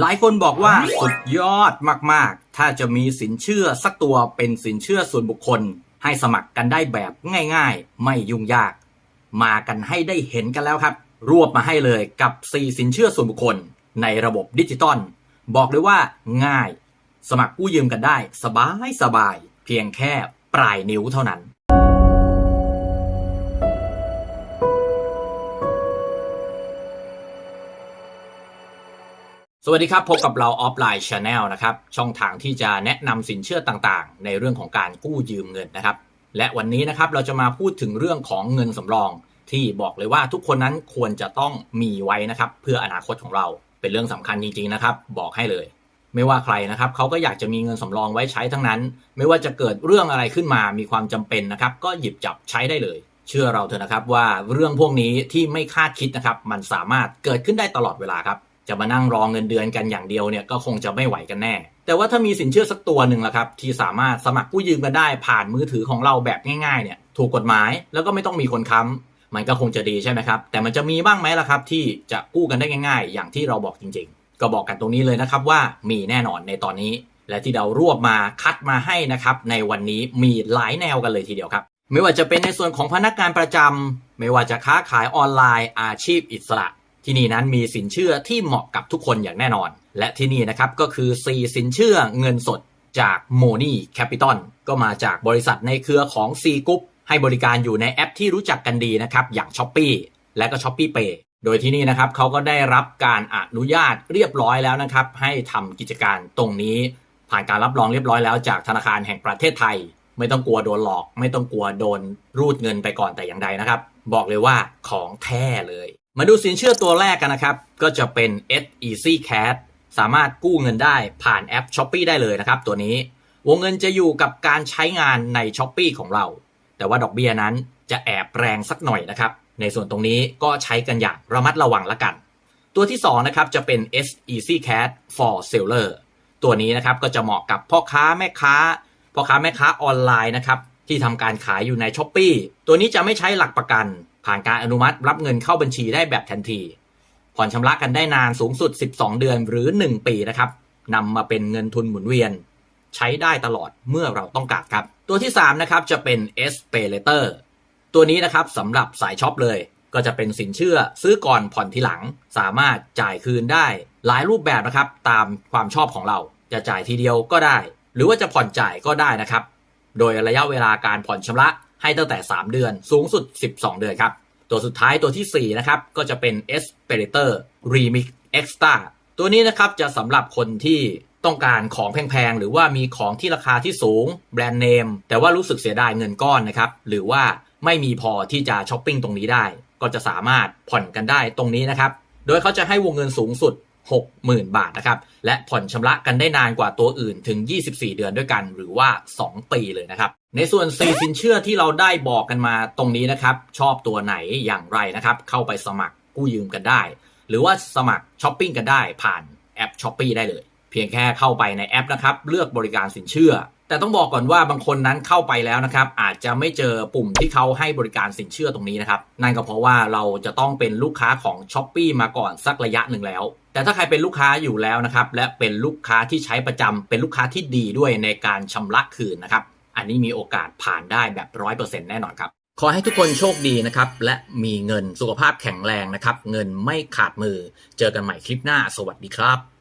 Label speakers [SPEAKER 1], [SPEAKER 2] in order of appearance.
[SPEAKER 1] หลายคนบอกว่าสุดยอดมากๆ ถ้าจะมีสินเชื่อสักตัวเป็นสินเชื่อส่วนบุคคล ให้สมัครกันได้แบบง่ายๆ ไม่ยุ่งยาก มากันให้ได้เห็นกันแล้วครับ รวบมาให้เลยกับ 4 สินเชื่อส่วนบุคคล ในระบบดิจิตอลบอกเลยว่าง่าย สมัครกู้ยืมกันได้ สบายสบายๆเพียงแค่ปลายนิ้วเท่านั้น สวัสดีครับ พบกับเราออฟไลน์ชาแนลนะครับ ช่องทางที่จะแนะนำสินเชื่อต่างๆ ในเรื่องของการกู้ยืมเงินนะครับ และวันนี้นะครับเราจะมาพูดถึงเรื่องของเงินสำรอง ที่บอกเลยว่าทุกคนนั้นควรจะต้องมีไว้นะครับ เพื่ออนาคตของเราเป็นเรื่องสำคัญจริงๆนะครับ บอกให้เลย ไม่ว่าใครนะครับเขาก็อยากจะมีเงินสำรองไว้ใช้ทั้งนั้น ไม่ว่าจะเกิดเรื่องอะไรขึ้นมามีความจำเป็นนะครับ ก็หยิบจับใช้ได้เลย เชื่อเราเถอะนะครับว่าเรื่องพวกนี้ที่ไม่คาดคิดนะครับ มันสามารถเกิดขึ้นได้ตลอดเวลาครับ จะมานั่งรอเงินเดือนกันอย่างเดียวเนี่ยก็คงจะไม่ไหวกันแน่ แต่ว่าถ้ามีสินเชื่อสักตัวหนึ่งละครับ ที่สามารถสมัครกู้ยืมกันได้ผ่านมือถือของเราแบบง่ายๆเนี่ยถูกกฎหมายแล้วก็ไม่ต้องมีคนค้ำมันก็คงจะดีใช่ไหมครับ แต่มันจะมีบ้างไหมล่ะครับ ที่จะกู้กันได้ง่าย ๆ อย่างที่เราบอกจริง ๆ ก็บอกกันตรงนี้เลยนะครับว่ามีแน่นอนในตอนนี้ และที่เรารวบมาคัดมาให้นะครับในวันนี้มีหลายแนวกันเลยทีเดียวครับ ไม่ว่าจะเป็นในส่วนของพนักงานประจำไม่ว่าจะค้าขายออนไลน์อาชีพอิสระ ที่นี่นั้นมีสินเชื่อที่เหมาะกับทุกคนอย่างแน่นอน และที่นี่นะครับก็คือ 4 สินเชื่อเงินสดจาก m o n y Capital ก็มาจากบริษัทในเครือของ C Group ให้บริการอยู่ในแอปที่รู้จักกันดีนะครับอย่าง s h อ p e e และก็ s h o p e e Pay โดยที่นี่นะครับเขาก็ได้รับการอนุญาตเรียบร้อยแล้วนะครับ ให้ทำกิจการตรงนี้ ผ่านการรับรองเรียบร้อยแล้วจากธนาคารแห่งประเทศไทย ไม่ต้องกลัวโดนหลอก ไม่ต้องกลัวโดนรูดเงินไปก่อนแต่อย่างใดนะครับ บอกเลยว่าของแท้เลย มาดูสินเชื่อตัวแรกกันนะครับ ก็จะเป็น S Easy Cash สามารถกู้เงินได้ผ่านแอป s h o p e e ได้เลยนะครับ ตัวนี้วงเงินจะอยู่กับการใช้งานใน s h o p e e ของเรา แต่ว่าดอกเบี้ยนั้นจะแอบแรงสักหน่อยนะครับ ในส่วนตรงนี้ก็ใช้กันอย่างระมัดระวังละกัน ตัวที่2นะครับจะเป็น S Easy Cash for Seller ตัวนี้นะครับก็จะเหมาะกับพ่อค้าแม่ค้าพ่อค้าแม่ค้าออนไลน์นะครับที่ทำการขายอยู่ใน s h อ p e e ตัวนี้จะไม่ใช้หลักประกัน ผ่านการอนุมัติรับเงินเข้าบัญชีได้แบบทันที ผ่อนชำระกันได้นานสูงสุด 12 เดือนหรือ 1 ปีนะครับนำมาเป็นเงินทุนหมุนเวียน ใช้ได้ตลอดเมื่อเราต้องการครับ ตัวที่ 3 นะครับจะเป็น S Pay Later ตัวนี้นะครับสำหรับสายช็อปเลย ก็จะเป็นสินเชื่อซื้อก่อนผ่อนทีหลัง สามารถจ่ายคืนได้ หลายรูปแบบนะครับ ตามความชอบของเรา จะจ่ายทีเดียวก็ได้ หรือว่าจะผ่อนจ่ายก็ได้นะครับ โดยระยะเวลาการผ่อนชำระ ให้ตั้งแต่ 3 เดือน สูงสุด 12 เดือนครับ ตัวสุดท้ายตัวที่ 4 นะครับ ก็จะเป็น S p e r a t o r Remix Extra ตัวนี้นะครับจะสำหรับคนที่ต้องการของแพงๆ หรือว่ามีของที่ราคาที่สูงแบรนด์เนม แต่ว่ารู้สึกเสียดายเงินก้อนนะครับ หรือว่าไม่มีพอที่จะช้อปปิ้งตรงนี้ได้ ก็จะสามารถผ่อนกันได้ตรงนี้นะครับ โดยเขาจะให้วงเงินสูงสุด 60,000 บาทนะครับ และผ่อนชำระกันได้นานกว่าตัวอื่นถึง 24 เดือนด้วยกัน หรือว่า 2 ปีเลยนะครับ ในส่วน 4 สินเชื่อที่เราได้บอกกันมาตรงนี้นะครับ ชอบตัวไหนอย่างไรนะครับ เข้าไปสมัครกู้ยืมกันได้ หรือว่าสมัครช้อปปิ้งกันได้ผ่านแอปช้อปปีได้เลย เพียงแค่เข้าไปในแอปนะครับ เลือกบริการสินเชื่อ แต่ต้องบอกก่อนว่าบางคนนั้นเข้าไปแล้วนะครับ อาจจะไม่เจอปุ่มที่เขาให้บริการสินเชื่อตรงนี้นะครับ นั่นก็เพราะว่าเราจะต้องเป็นลูกค้าของ s h อ p e e มาก่อนสักระยะหนึ่งแล้ว แต่ถ้าใครเป็นลูกค้าอยู่แล้วนะครับ และเป็นลูกค้าที่ใช้ประจำเป็นลูกค้าที่ดีด้วยในการชำระคืนนะครับ อันนี้มีโอกาสผ่านได้แบบร้อยเปอร์เซ็นต์แน่นอนครับขอให้ทุกคนโชคดีนะครับ และมีเงินสุขภาพแข็งแรงนะครับ เงินไม่ขาดมือ เจอกันใหม่คลิปหน้า สวัสดีครับ